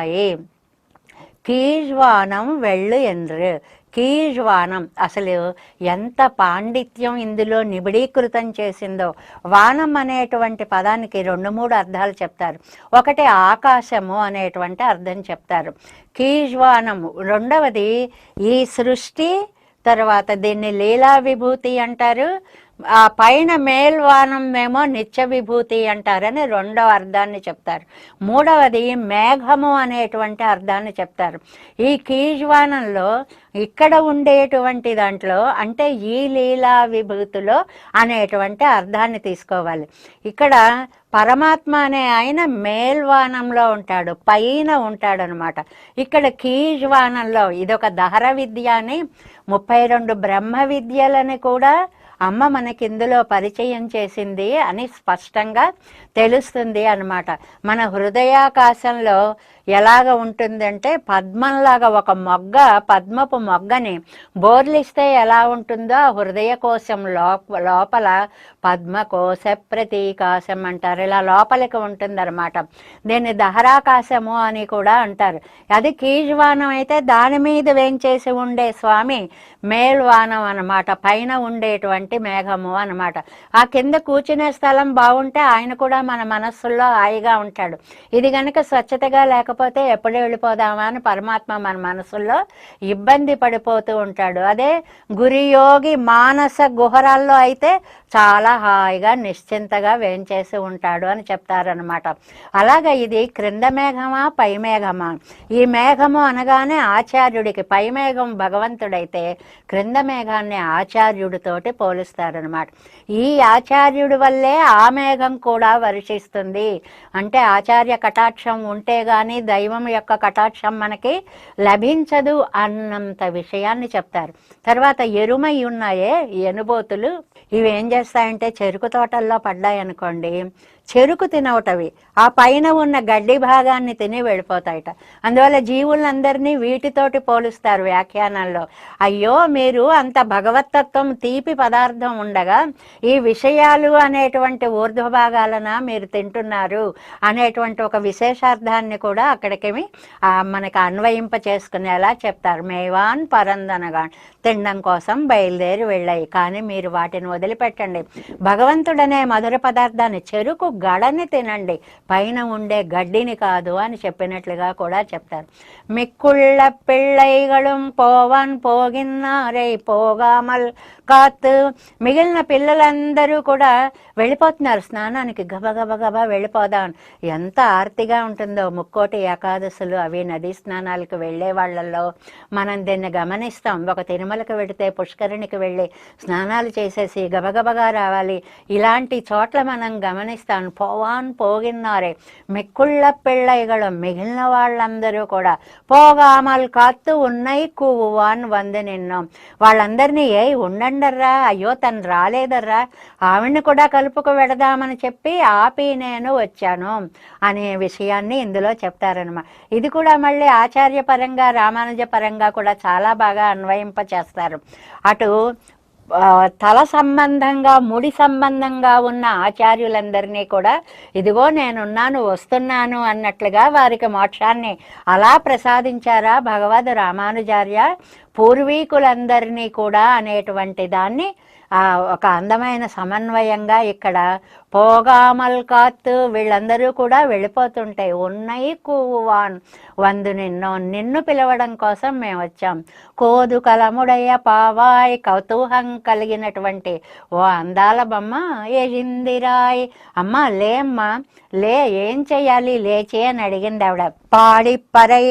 ఉంటాయి కీజ్వానం వెళ్ళు ఎండ్రు కీజ్వానం అసలు ఎంత పాండిత్యం ఇందులో నిబిడీకృతం చేసిందో. వానం అనేటువంటి పదానికి రెండు మూడు అర్థాలు చెప్తారు. ఒకటి ఆకాశము అనేటువంటి అర్థం చెప్తారు. కీజ్వానము రెండవది ఈ సృష్టి తర్వాత దీన్ని లీలా విభూతి అంటారు. ఆ పైన మేల్వానం ఏమో నిత్య విభూతి అంటారని రెండవ అర్థాన్ని చెప్తారు. మూడవది మేఘము అనేటువంటి అర్థాన్ని చెప్తారు. ఈ కీజ్వానంలో ఇక్కడ ఉండేటువంటి దాంట్లో అంటే ఈ లీలా విభూతిలో అనేటువంటి అర్థాన్ని తీసుకోవాలి. ఇక్కడ పరమాత్మ అనే ఆయన మేల్వానంలో ఉంటాడు పైన ఉంటాడనమాట. ఇక్కడ కీజ్వానంలో ఇదొక దహర విద్య అని ముప్పై రెండు బ్రహ్మ విద్యలని కూడా అమ్మ మనకి ఇందులో పరిచయం చేసింది అని స్పష్టంగా తెలుస్తుంది అన్నమాట. మన హృదయాకాశంలో ఎలాగ ఉంటుందంటే పద్మంలాగా ఒక మొగ్గ పద్మపు మొగ్గని బోర్లిస్తే ఎలా ఉంటుందో హృదయ కోశం లోప లోపల పద్మకోశ ప్రతీకాశం అంటారు. ఇలా లోపలికి ఉంటుందన్నమాట. దీన్ని దహరాకాశము అని కూడా అంటారు. అది కీజ్వానం అయితే దాని మీద వేంచేసి ఉండే స్వామి మేల్వానం అన్నమాట. పైన ఉండేటువంటి మేఘము అనమాట ఆ కింద కూర్చునే స్థలం బాగుంటే ఆయన కూడా మన మనస్సుల్లో హాయిగా ఉంటాడు. ఇది కనుక స్వచ్ఛతగా లేకపోతే ఎప్పుడు వెళ్ళిపోదామా అని పరమాత్మ మన మనసుల్లో ఇబ్బంది పడిపోతూ ఉంటాడు. అదే గురియోగి మానస గుహరాల్లో అయితే చాలా హాయిగా నిశ్చింతగా వేంచేసి ఉంటాడు అని చెప్తారనమాట అలాగే ఇది క్రింద మేఘమా పై మేఘమా? ఈ మేఘము అనగానే ఆచార్యుడికి పై మేఘం భగవంతుడైతే క్రింద మేఘాన్ని ఆచార్యుడితోటి కొలుస్తారనమాట ఈ ఆచార్యుడి వల్లే ఆ మేఘం కూడా వర్షిస్తుంది. అంటే ఆచార్య కటాక్షం ఉంటే గాని దైవం యొక్క కటాక్షం మనకి లభించదు అన్నంత విషయాన్ని చెప్తారు. తర్వాత ఎరుమై ఉన్నాయే ఎనుబోతులు. ఇవి ఏం చేస్తాయంటే చెరుకు తోటల్లో పడ్డాయనుకోండి. చెరుకు తినవటవి. ఆ పైన ఉన్న గడ్డి భాగాన్ని తిని వెళ్ళిపోతాయట. అందువల్ల జీవులందరినీ వీటితోటి పోలుస్తారు వ్యాఖ్యానాల్లో. అయ్యో మీరు అంత భగవతత్వం తీపి పదార్థం ఉండగా ఈ విషయాలు అనేటువంటి ఊర్ధ్వభాగాలన మీరు తింటున్నారు అనేటువంటి ఒక విశేషార్థాన్ని కూడా అక్కడికి మనకి అన్వయింప చేసుకునేలా చెప్తారు. మేవాన్ పరందనగాన్ తినడం కోసం బయలుదేరి వెళ్ళాయి. కానీ మీరు వాటిని వదిలిపెట్టండి. భగవంతుడనే మధుర పదార్థాన్ని చెరుకు గడని తినండి. పైన ఉండే గడ్డిని కాదు అని చెప్పినట్లుగా కూడా చెప్తారు. మిక్కుళ్ళ పిళ్ళైగళం పోవాన్ పోగిన్నారై పోగామల్ కాత్ మిగిలిన పిల్లలందరూ కూడా వెళ్ళిపోతున్నారు. స్నానానికి గబగబ గబా వెళ్ళిపోదాం. ఎంత ఆర్తిగా ఉంటుందో. ముక్కోటి ఏకాదశులు అవి నదీ స్నానాలకు వెళ్ళే వాళ్ళల్లో మనం దీన్ని గమనిస్తాం. ఒక తిరుమలకు వెడితే పుష్కరిణికి వెళ్ళి స్నానాలు చేసేసి గబగబగా రావాలి. ఇలాంటి చోట్ల మనం గమనిస్తాం. పోవాన్ పోగిన్నారే. మిక్కుళ్ళ పిళ్ళైగళ. మిగిలిన వాళ్ళందరూ కూడా పోగామలు కాత్తు ఉన్నాయి కూవాన్ వంద నిన్నాం. వాళ్ళందరినీ ఏ ఉండండర్రా అయ్యో తను రాలేదర్రా. ఆవిడ్ని కూడా కలుపుకు వెడదామని చెప్పి ఆపి నేను వచ్చాను అనే విషయాన్ని ఇందులో చెప్తారనమాట ఇది కూడా మళ్ళీ ఆచార్య పరంగా రామానుజ పరంగా కూడా చాలా బాగా అన్వయింప చేస్తారు అటు తల సంబంధంగా ముడి సంబంధంగా ఉన్న ఆచార్యులందరినీ కూడా ఇదిగో నేనున్నాను వస్తున్నాను అన్నట్లుగా వారికి మోక్షాన్ని అలా ప్రసాదించారా భగవద్ రామానుజార్య? పూర్వీకులందరినీ కూడా అనేటువంటి దాన్ని ఒక అందమైన సమన్వయంగా ఇక్కడ పోగామల్ కాత్తు వీళ్ళందరూ కూడా వెళ్ళిపోతుంటాయి ఉన్నాయి కూవాన్ వందు నిన్నో నిన్ను పిలవడం కోసం మేము వచ్చాం. కోదు కలముడయ్య పావాయ్ కౌతూహం కలిగినటువంటి ఓ అందాల బొమ్మ ఏజిందిరాయ్ అమ్మ లేమ్మా లే ఏం చెయ్యాలి? లేచి అని అడిగింది ఆవిడ. పాడి పరై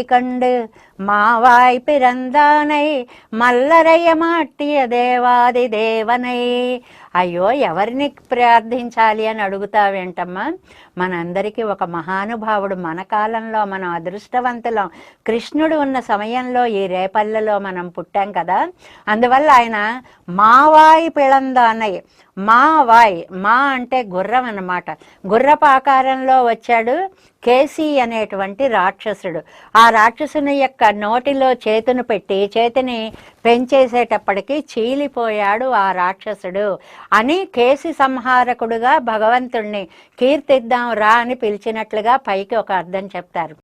மாவாய் பிறந்தானை மல்லறைய மாட்டிய தேவாதி தேவனை. అయ్యో ఎవరిని ప్రార్థించాలి అని అడుగుతావేంటమ్మా? మనందరికీ ఒక మహానుభావుడు మన కాలంలో మనం అదృష్టవంతులం. కృష్ణుడు ఉన్న సమయంలో ఈ రేపల్లెలో మనం పుట్టాం కదా? అందువల్ల ఆయన మావాయి పిళందానయ్య మా వాయ్ మా అంటే గుర్రం అన్నమాట. గుర్రపు ఆకారంలో వచ్చాడు కేసీ అనేటువంటి రాక్షసుడు. ఆ రాక్షసుని యొక్క నోటిలో చేతును పెట్టి చేతిని పెంచేసేటప్పటికి చీలిపోయాడు ఆ రాక్షసుడు. అని కేసి సంహారకుడుగా భగవంతుణ్ణి కీర్తిద్దాం రా అని పిలిచినట్లుగా పైకి ఒక అర్థం చెప్తారు.